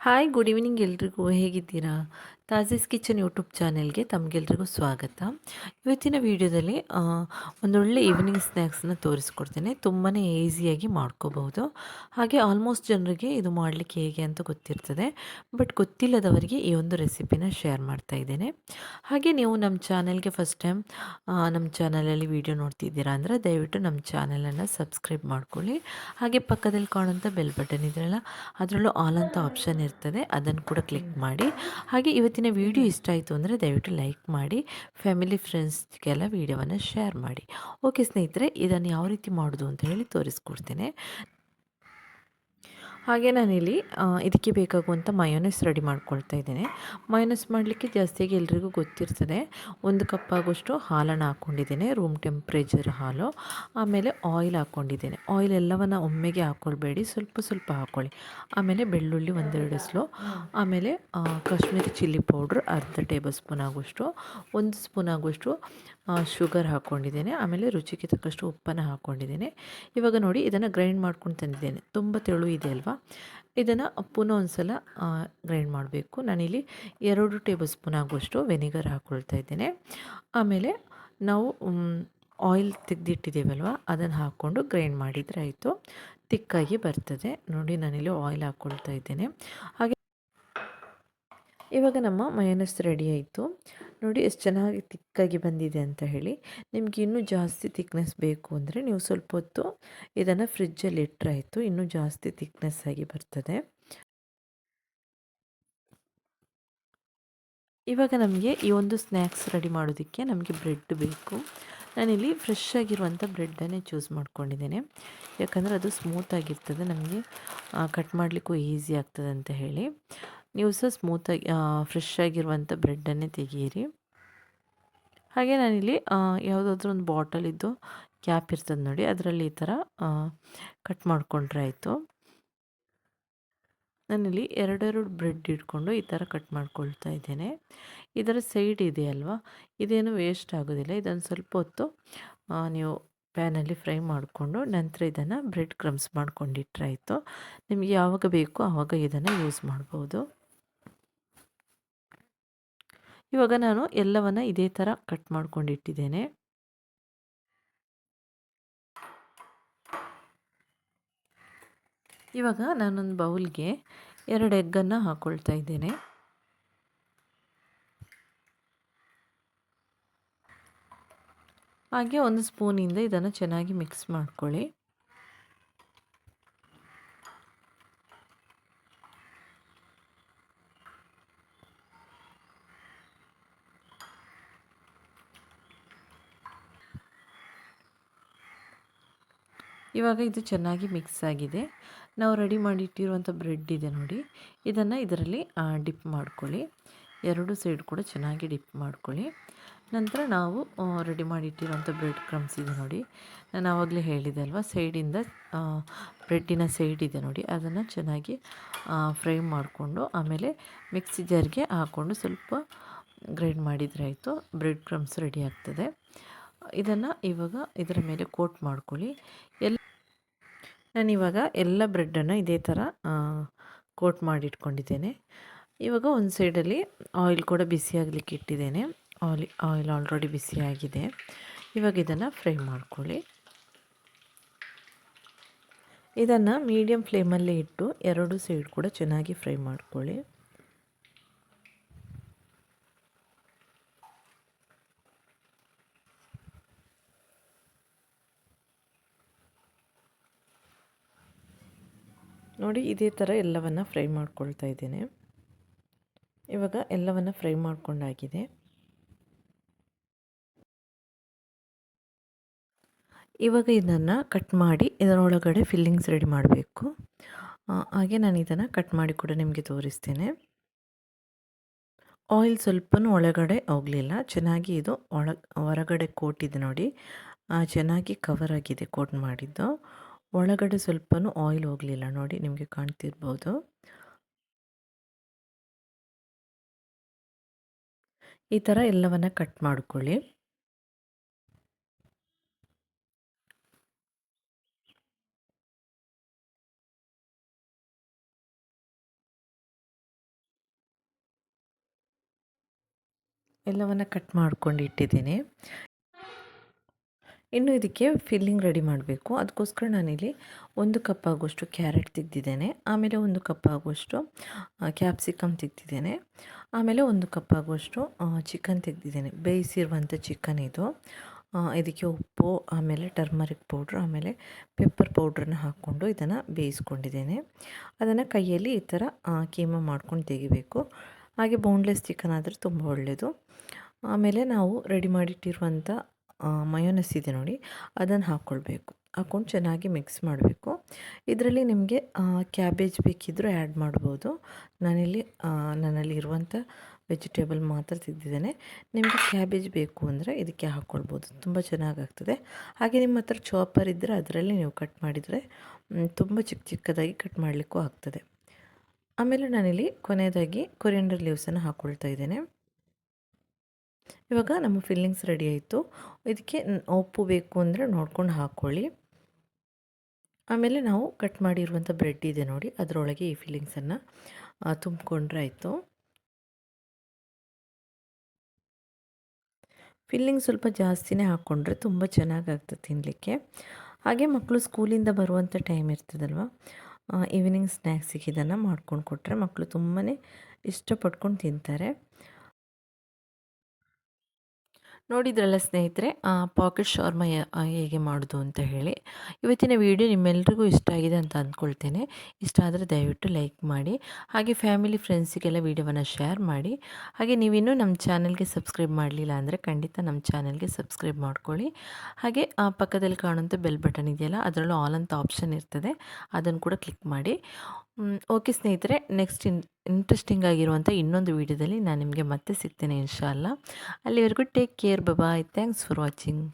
Hi good evening ಎಲ್ರಿಗೂ. ಹೇಗಿದ್ದೀರಾ? ತಾಜೀಸ್ kitchen YouTube ಚಾನೆಲ್ಗೆ ತಮಗೆಲ್ರಿಗೂ ಸ್ವಾಗತ. ಇವತ್ತಿನ ವಿಡಿಯೋದಲ್ಲಿ ಒಂದೊಳ್ಳೆ ಈವ್ನಿಂಗ್ ಸ್ನ್ಯಾಕ್ಸನ್ನ ತೋರಿಸ್ಕೊಡ್ತೇನೆ. ತುಂಬಾ ಈಸಿಯಾಗಿ ಮಾಡ್ಕೋಬಹುದು. ಹಾಗೆ ಆಲ್ಮೋಸ್ಟ್ ಜನರಿಗೆ ಇದು ಮಾಡಲಿಕ್ಕೆ ಹೇಗೆ ಅಂತ ಗೊತ್ತಿರ್ತದೆ. ಬಟ್ ಗೊತ್ತಿಲ್ಲದವರಿಗೆ ಈ ಒಂದು ರೆಸಿಪಿನ ಶೇರ್ ಮಾಡ್ತಾ ಇದ್ದೇನೆ. ಹಾಗೆ ನೀವು ನಮ್ಮ ಚಾನೆಲ್ಗೆ ಫಸ್ಟ್ ಟೈಮ್ ನಮ್ಮ ಚಾನಲಲ್ಲಿ ವಿಡಿಯೋ ನೋಡ್ತಿದ್ದೀರಾ ಅಂದರೆ ದಯವಿಟ್ಟು ನಮ್ಮ ಚಾನಲನ್ನು ಸಬ್ಸ್ಕ್ರೈಬ್ ಮಾಡ್ಕೊಳ್ಳಿ. ಹಾಗೆ ಪಕ್ಕದಲ್ಲಿ ಕಾಣುವಂಥ ಬೆಲ್ ಬಟನ್ ಇದ್ರಲ್ಲ, ಅದರಲ್ಲೂ ಆಲ್ ಅಂತ ಆಪ್ಷನ್ ಇರ್ತದೆ. ಅದನ್ನು ಕೂಡ ಕ್ಲಿಕ್ ಮಾಡಿ. ಹಾಗೆ ಇವತ್ತಿನ ವಿಡಿಯೋ ಇಷ್ಟ ಆಯಿತು ಅಂದರೆ ದಯವಿಟ್ಟು ಲೈಕ್ ಮಾಡಿ ಫ್ಯಾಮಿಲಿ ಫ್ರೆಂಡ್ಸ್ಗೆಲ್ಲ ವಿಡಿಯೋವನ್ನು ಶೇರ್ ಮಾಡಿ. ಓಕೆ ಸ್ನೇಹಿತರೆ, ಇದನ್ನು ಯಾವ ರೀತಿ ಮಾಡೋದು ಅಂತ ಹೇಳಿ ತೋರಿಸ್ಕೊಡ್ತೇನೆ. ಹಾಗೆ ನಾನಿಲ್ಲಿ ಇದಕ್ಕೆ ಬೇಕಾಗುವಂಥ ಮಯೋನೆಸ್ ರೆಡಿ ಮಾಡ್ಕೊಳ್ತಾ ಇದ್ದೇನೆ. ಮಯೋನಸ್ ಮಾಡಲಿಕ್ಕೆ ಜಾಸ್ತಿಯಾಗಿ ಎಲ್ರಿಗೂ ಗೊತ್ತಿರ್ತದೆ. ಒಂದು ಕಪ್ ಆಗೋಷ್ಟು ಹಾಲನ್ನು ಹಾಕ್ಕೊಂಡಿದ್ದೇನೆ, ರೂಮ್ ಟೆಂಪ್ರೇಚರ್ ಹಾಲು, ಆಮೇಲೆ ಆಯಿಲ್ ಹಾಕ್ಕೊಂಡಿದ್ದೇನೆ. ಆಯಿಲ್ ಎಲ್ಲವನ್ನು ಒಮ್ಮೆಗೆ ಹಾಕ್ಕೊಳ್ಬೇಡಿ ಸ್ವಲ್ಪ ಸ್ವಲ್ಪ ಹಾಕ್ಕೊಳ್ಳಿ ಆಮೇಲೆ ಬೆಳ್ಳುಳ್ಳಿ ಒಂದೆರಡು ಸ್ಲೋ ಆಮೇಲೆ ಕಾಶ್ಮೀರಿ ಚಿಲ್ಲಿ ಪೌಡ್ರ್ ಅರ್ಧ ಟೇಬಲ್ ಸ್ಪೂನ್ ಆಗುವಷ್ಟು ಒಂದು ಸ್ಪೂನ್ ಆಗುವಷ್ಟು ಶುಗರ್ ಹಾಕ್ಕೊಂಡಿದ್ದೇನೆ. ಆಮೇಲೆ ರುಚಿಗೆ ತಕ್ಕಷ್ಟು ಉಪ್ಪನ್ನು ಹಾಕ್ಕೊಂಡಿದ್ದೇನೆ. ಇವಾಗ ನೋಡಿ, ಇದನ್ನು ಗ್ರೈಂಡ್ ಮಾಡ್ಕೊಂಡು ತಂದಿದ್ದೇನೆ. ತುಂಬ ತೆಳು ಇದೆ ಅಲ್ವಾ? ಇದನ್ನು ಪುನಃ ಒಂದು ಸಲ ಗ್ರೈಂಡ್ ಮಾಡಬೇಕು. ನಾನಿಲ್ಲಿ ಎರಡು ಟೇಬಲ್ ಸ್ಪೂನ್ ಆಗುವಷ್ಟು ವೆನಿಗರ್ ಹಾಕ್ಕೊಳ್ತಾ ಇದ್ದೇನೆ. ಆಮೇಲೆ ನಾವು ಆಯಿಲ್ ತೆಗೆದಿಟ್ಟಿದ್ದೇವಲ್ವ? ಅದನ್ನು ಹಾಕ್ಕೊಂಡು ಗ್ರೈಂಡ್ ಮಾಡಿದರೆ ಆಯಿತು. ತಿಕ್ಕಾಗಿ ಬರ್ತದೆ. ನೋಡಿ, ನಾನಿಲ್ಲಿ ಆಯಿಲ್ ಹಾಕ್ಕೊಳ್ತಾ ಇದ್ದೇನೆ. ಹಾಗೆ ಇವಾಗ ನಮ್ಮ ಮಯನಸ್ ರೆಡಿ ಆಯಿತು. ನೋಡಿ ಎಷ್ಟು ಚೆನ್ನಾಗಿ ತಿಕ್ಕಾಗಿ ಬಂದಿದೆ ಅಂತ ಹೇಳಿ. ನಿಮಗೆ ಇನ್ನೂ ಜಾಸ್ತಿ ತಿಕ್ನೆಸ್ ಬೇಕು ಅಂದರೆ ನೀವು ಸ್ವಲ್ಪ ಹೊತ್ತು ಇದನ್ನು ಫ್ರಿಜ್ಜಲ್ಲಿ ಇಟ್ಟರಾಯಿತು ಇನ್ನೂ ಜಾಸ್ತಿ ತಿಕ್ನೆಸ್ ಆಗಿ ಬರ್ತದೆ. ಇವಾಗ ನಮಗೆ ಈ ಒಂದು ಸ್ನ್ಯಾಕ್ಸ್ ರೆಡಿ ಮಾಡೋದಕ್ಕೆ ನಮಗೆ ಬ್ರೆಡ್ ಬೇಕು. ನಾನಿಲ್ಲಿ ಫ್ರೆಶ್ ಆಗಿರುವಂಥ ಬ್ರೆಡ್ಡನ್ನೇ ಚೂಸ್ ಮಾಡ್ಕೊಂಡಿದ್ದೇನೆ. ಯಾಕಂದರೆ ಅದು ಸ್ಮೂತ್ ಆಗಿರ್ತದೆ. ನಮಗೆ ಕಟ್ ಮಾಡಲಿಕ್ಕೂ ಈಸಿ ಆಗ್ತದೆ ಅಂತ ಹೇಳಿ. ನೀವು ಸಹ ಸ್ಮೂತಾಗಿ ಫ್ರೆಶ್ ಆಗಿರುವಂಥ ಬ್ರೆಡ್ಡನ್ನೇ ತೆಗೀರಿ. ಹಾಗೆ ನಾನಿಲ್ಲಿ ಯಾವುದಾದ್ರೂ ಒಂದು ಬಾಟಲಿದ್ದು ಕ್ಯಾಪ್ ಇರ್ತದೆ ನೋಡಿ, ಅದರಲ್ಲಿ ಈ ಥರ ಕಟ್ ಮಾಡಿಕೊಂಡ್ರೆ ಆಯಿತು. ನಾನಿಲ್ಲಿ ಎರಡೆರಡು ಬ್ರೆಡ್ ಇಟ್ಕೊಂಡು ಈ ಥರ ಕಟ್ ಮಾಡ್ಕೊಳ್ತಾ ಇದ್ದೇನೆ. ಇದರ ಸೈಡ್ ಇದೆ ಅಲ್ವಾ ಇದೇನು ವೇಸ್ಟ್ ಆಗೋದಿಲ್ಲ. ಇದೊಂದು ಸ್ವಲ್ಪ ಹೊತ್ತು ನೀವು ಪ್ಯಾನಲ್ಲಿ ಫ್ರೈ ಮಾಡಿಕೊಂಡು ನಂತರ ಇದನ್ನು ಬ್ರೆಡ್ ಕ್ರಮ್ಸ್ ಮಾಡ್ಕೊಂಡಿಟ್ರಾಯಿತು ನಿಮಗೆ ಯಾವಾಗ ಬೇಕು ಆವಾಗ ಇದನ್ನು ಯೂಸ್ ಮಾಡ್ಬೋದು. ಇವಾಗ ನಾನು ಎಲ್ಲವನ್ನು ಇದೇ ಥರ ಕಟ್ ಮಾಡ್ಕೊಂಡಿಟ್ಟಿದ್ದೇನೆ. ಇವಾಗ ನಾನೊಂದು ಬೌಲ್ಗೆ ಎರಡು ಎಗ್ಗನ್ನು ಹಾಕ್ಕೊಳ್ತಾ ಇದ್ದೇನೆ. ಹಾಗೆ ಒಂದು ಸ್ಪೂನಿಂದ ಇದನ್ನು ಚೆನ್ನಾಗಿ ಮಿಕ್ಸ್ ಮಾಡ್ಕೊಳ್ಳಿ. ಇವಾಗ ಇದು ಚೆನ್ನಾಗಿ ಮಿಕ್ಸ್ ಆಗಿದೆ. ನಾವು ರೆಡಿ ಮಾಡಿಟ್ಟಿರುವಂಥ ಬ್ರೆಡ್ ಇದೆ ನೋಡಿ. ಇದನ್ನು ಇದರಲ್ಲಿ ಡಿಪ್ ಮಾಡ್ಕೊಳ್ಳಿ. ಎರಡು ಸೈಡ್ ಕೂಡ ಚೆನ್ನಾಗಿ ಡಿಪ್ ಮಾಡ್ಕೊಳ್ಳಿ. ನಂತರ ನಾವು ರೆಡಿ ಮಾಡಿಟ್ಟಿರುವಂಥ ಬ್ರೆಡ್ ಕ್ರಮ್ಸ್ ಇದೆ ನೋಡಿ. ನಾನು ಆವಾಗಲೇ ಹೇಳಿದೆ ಅಲ್ವಾ ಸೈಡಿಂದ ಬ್ರೆಡ್ಡಿನ ಸೈಡ್ ಇದೆ ನೋಡಿ. ಅದನ್ನು ಚೆನ್ನಾಗಿ ಫ್ರೈ ಮಾಡಿಕೊಂಡು, ಆಮೇಲೆ ಮಿಕ್ಸಿ ಜಾರ್ಗೆ ಹಾಕ್ಕೊಂಡು ಸ್ವಲ್ಪ ಗ್ರೈಂಡ್ ಮಾಡಿದರೆ ಆಯಿತು ಬ್ರೆಡ್ ಕ್ರಮ್ಸ್ ರೆಡಿ ಆಗ್ತದೆ. ಇದನ್ನು ಇವಾಗ ಇದರ ಮೇಲೆ ಕೋಟ್ ಮಾಡ್ಕೊಳ್ಳಿ. ಎಲ್ಲ ನಾನಿವಾಗ ಎಲ್ಲ ಬ್ರೆಡ್ಡನ್ನು ಇದೇ ಥರ ಕೋಟ್ ಮಾಡಿಟ್ಕೊಂಡಿದ್ದೇನೆ. ಇವಾಗ ಒಂದು ಸೈಡಲ್ಲಿ ಆಯಿಲ್ ಕೂಡ ಬಿಸಿ ಆಗಲಿಕ್ಕೆ ಇಟ್ಟಿದ್ದೇನೆ. ಆಯಿಲ್ ಆಯಿಲ್ ಆಲ್ರೆಡಿ ಬಿಸಿಯಾಗಿದೆ ಇವಾಗ ಇದನ್ನು ಫ್ರೈ ಮಾಡ್ಕೊಳ್ಳಿ. ಇದನ್ನು ಮೀಡಿಯಮ್ ಫ್ಲೇಮಲ್ಲಿ ಇಟ್ಟು ಎರಡು ಸೈಡ್ ಕೂಡ ಚೆನ್ನಾಗಿ ಫ್ರೈ ಮಾಡ್ಕೊಳ್ಳಿ. ನೋಡಿ, ಇದೇ ಥರ ಎಲ್ಲವನ್ನು ಫ್ರೈ ಮಾಡ್ಕೊಳ್ತಾ ಇದ್ದೇನೆ. ಇವಾಗ ಎಲ್ಲವನ್ನು ಫ್ರೈ ಮಾಡ್ಕೊಂಡಾಗಿದೆ. ಇವಾಗ ಇದನ್ನು ಕಟ್ ಮಾಡಿ ಇದರೊಳಗಡೆ ಫಿಲ್ಲಿಂಗ್ಸ್ ರೆಡಿ ಮಾಡಬೇಕು. ಹಾಗೆ ನಾನು ಇದನ್ನು ಕಟ್ ಮಾಡಿ ಕೂಡ ನಿಮಗೆ ತೋರಿಸ್ತೇನೆ. ಆಯಿಲ್ ಸ್ವಲ್ಪನೂ ಒಳಗಡೆ ಹೋಗಲಿಲ್ಲ. ಚೆನ್ನಾಗಿ ಇದು ಒಳ, ಹೊರಗಡೆ ಕೋಟಿದೆ ನೋಡಿ. ಚೆನ್ನಾಗಿ ಕವರ್ ಆಗಿದೆ ಕೋಟ್ ಮಾಡಿದ್ದು. ಒಳಗಡೆ ಸ್ವಲ್ಪನೂ ಆಯಿಲ್ ಹೋಗಲಿಲ್ಲ ನೋಡಿ, ನಿಮಗೆ ಕಾಣ್ತಿರ್ಬೋದು. ಈ ಥರ ಎಲ್ಲವನ್ನು ಕಟ್ ಮಾಡ್ಕೊಳ್ಳಿ. ಎಲ್ಲವನ್ನು ಕಟ್ ಮಾಡ್ಕೊಂಡು ಇಟ್ಟಿದ್ದೀನಿ. ಇನ್ನು ಇದಕ್ಕೆ ಫಿಲ್ಲಿಂಗ್ ರೆಡಿ ಮಾಡಬೇಕು. ಅದಕ್ಕೋಸ್ಕರ ನಾನಿಲ್ಲಿ ಒಂದು ಕಪ್ ಆಗುವಷ್ಟು ಕ್ಯಾರೆಟ್ ತೆಗ್ದಿದ್ದೇನೆ ಆಮೇಲೆ ಒಂದು ಕಪ್ ಆಗುವಷ್ಟು ಕ್ಯಾಪ್ಸಿಕಮ್ ತೆಗ್ದಿದ್ದೇನೆ ಆಮೇಲೆ ಒಂದು ಕಪ್ ಆಗುವಷ್ಟು ಚಿಕನ್ ತೆಗ್ದಿದ್ದೇನೆ. ಬೇಯಿಸಿರುವಂಥ ಚಿಕನ್ ಇದು. ಇದಕ್ಕೆ ಉಪ್ಪು, ಆಮೇಲೆ ಟರ್ಮರಿಕ್ ಪೌಡ್ರ್, ಆಮೇಲೆ ಪೆಪ್ಪರ್ ಪೌಡ್ರನ್ನ ಹಾಕ್ಕೊಂಡು ಇದನ್ನು ಬೇಯಿಸ್ಕೊಂಡಿದ್ದೇನೆ. ಅದನ್ನು ಕೈಯಲ್ಲಿ ಈ ಥರ ಕೀಮ ಮಾಡ್ಕೊಂಡು ತೆಗಿಬೇಕು. ಹಾಗೆ ಬೋನ್ಲೆಸ್ ಚಿಕನ್ ಆದರೆ ತುಂಬ ಒಳ್ಳೆಯದು ಆಮೇಲೆ ನಾವು ರೆಡಿ ಮಾಡಿಟ್ಟಿರುವಂಥ ಮಯೋನಸ್ ಇದೆ ನೋಡಿ, ಅದನ್ನು ಹಾಕ್ಕೊಳ್ಬೇಕು ಹಾಕ್ಕೊಂಡು ಚೆನ್ನಾಗಿ ಮಿಕ್ಸ್ ಮಾಡಬೇಕು. ಇದರಲ್ಲಿ ನಿಮಗೆ ಕ್ಯಾಬೇಜ್ ಬೇಕಿದ್ದರೂ ಆ್ಯಡ್ ಮಾಡ್ಬೋದು. ನಾನಿಲ್ಲಿ ನನ್ನಲ್ಲಿ ಇರುವಂಥ ವೆಜಿಟೇಬಲ್ ಮಾತ್ರ ತೆಗೆದಿದ್ದೇನೆ ನಿಮಗೆ ಕ್ಯಾಬೇಜ್ ಬೇಕು ಅಂದರೆ ಇದಕ್ಕೆ ಹಾಕ್ಕೊಳ್ಬೋದು ತುಂಬ ಚೆನ್ನಾಗಾಗ್ತದೆ. ಹಾಗೆ ನಿಮ್ಮ ಹತ್ರ ಚಾಪರ್ ಇದ್ದರೆ ಅದರಲ್ಲಿ ನೀವು ಕಟ್ ಮಾಡಿದರೆ ತುಂಬ ಚಿಕ್ಕ ಚಿಕ್ಕದಾಗಿ ಕಟ್ ಮಾಡಲಿಕ್ಕೂ ಆಗ್ತದೆ. ಆಮೇಲೆ ನಾನಿಲ್ಲಿ ಕೊನೆಯದಾಗಿ ಕೊರಿಯಂಡರ್ ಲೀವ್ಸನ್ನು ಹಾಕ್ಕೊಳ್ತಾ ಇದ್ದೇನೆ. ಇವಾಗ ನಮ್ಮ ಫಿಲ್ಲಿಂಗ್ಸ್ ರೆಡಿ ಆಯಿತು. ಇದಕ್ಕೆ ಉಪ್ಪು ಬೇಕು ಅಂದರೆ ನೋಡ್ಕೊಂಡು ಹಾಕ್ಕೊಳ್ಳಿ ಆಮೇಲೆ ನಾವು ಕಟ್ ಮಾಡಿರುವಂಥ ಬ್ರೆಡ್ ಇದೆ ನೋಡಿ, ಅದರೊಳಗೆ ಈ ಫಿಲ್ಲಿಂಗ್ಸನ್ನು ತುಂಬಿಕೊಂಡ್ರೆ ಆಯಿತು. ಫಿಲ್ಲಿಂಗ್ ಸ್ವಲ್ಪ ಜಾಸ್ತಿನೇ ಹಾಕ್ಕೊಂಡ್ರೆ ತುಂಬ ಚೆನ್ನಾಗಾಗ್ತದೆ ತಿನ್ನಲಿಕ್ಕೆ ಹಾಗೆ ಮಕ್ಕಳು ಸ್ಕೂಲಿಂದ ಬರುವಂಥ ಟೈಮ್ ಇರ್ತದಲ್ವ? ಈವ್ನಿಂಗ್ ಸ್ನ್ಯಾಕ್ಸಿಗೆ ಇದನ್ನು ಮಾಡ್ಕೊಂಡು ಕೊಟ್ಟರೆ ಮಕ್ಕಳು ತುಂಬಾ ಇಷ್ಟಪಟ್ಕೊಂಡು ತಿಂತಾರೆ. ನೋಡಿದ್ರಲ್ಲ ಸ್ನೇಹಿತರೆ ಪಾಕೆಟ್ ಶಾರ್ಮ ಹೇಗೆ ಮಾಡೋದು ಅಂತ ಹೇಳಿ. ಇವತ್ತಿನ ವಿಡಿಯೋ ನಿಮ್ಮೆಲ್ರಿಗೂ ಇಷ್ಟ ಆಗಿದೆ ಅಂತ ಅಂದ್ಕೊಳ್ತೇನೆ ಇಷ್ಟ ಆದರೆ ದಯವಿಟ್ಟು ಲೈಕ್ ಮಾಡಿ, ಹಾಗೆ ಫ್ಯಾಮಿಲಿ ಫ್ರೆಂಡ್ಸಿಗೆಲ್ಲ ವಿಡಿಯೋವನ್ನು ಶೇರ್ ಮಾಡಿ. ಹಾಗೆ ನೀವಿನ್ನೂ ನಮ್ಮ ಚಾನಲ್ಗೆ ಸಬ್ಸ್ಕ್ರೈಬ್ ಮಾಡಲಿಲ್ಲ ಅಂದರೆ ಖಂಡಿತ ನಮ್ಮ ಚಾನಲ್ಗೆ ಸಬ್ಸ್ಕ್ರೈಬ್ ಮಾಡ್ಕೊಳ್ಳಿ. ಹಾಗೆ ಪಕ್ಕದಲ್ಲಿ ಕಾಣುವಂಥ ಬೆಲ್ ಬಟನ್ ಇದೆಯಲ್ಲ, ಅದರಲ್ಲೂ ಆಲ್ ಅಂತ ಆಪ್ಷನ್ ಇರ್ತದೆ, ಅದನ್ನು ಕೂಡ ಕ್ಲಿಕ್ ಮಾಡಿ. ಓಕೆ ಸ್ನೇಹಿತರೆ ನೆಕ್ಸ್ಟ್ ಇನ್ ಇಂಟ್ರೆಸ್ಟಿಂಗ್ ಆಗಿರುವಂಥ ಇನ್ನೊಂದು ವೀಡಿಯೋದಲ್ಲಿ ನಾನು ನಿಮಗೆ ಮತ್ತೆ ಸಿಗ್ತೇನೆ ಇನ್ಶಾಲ್ಲ ಅಲ್ಲಿವರೆಗೂ take care bye thanks for watching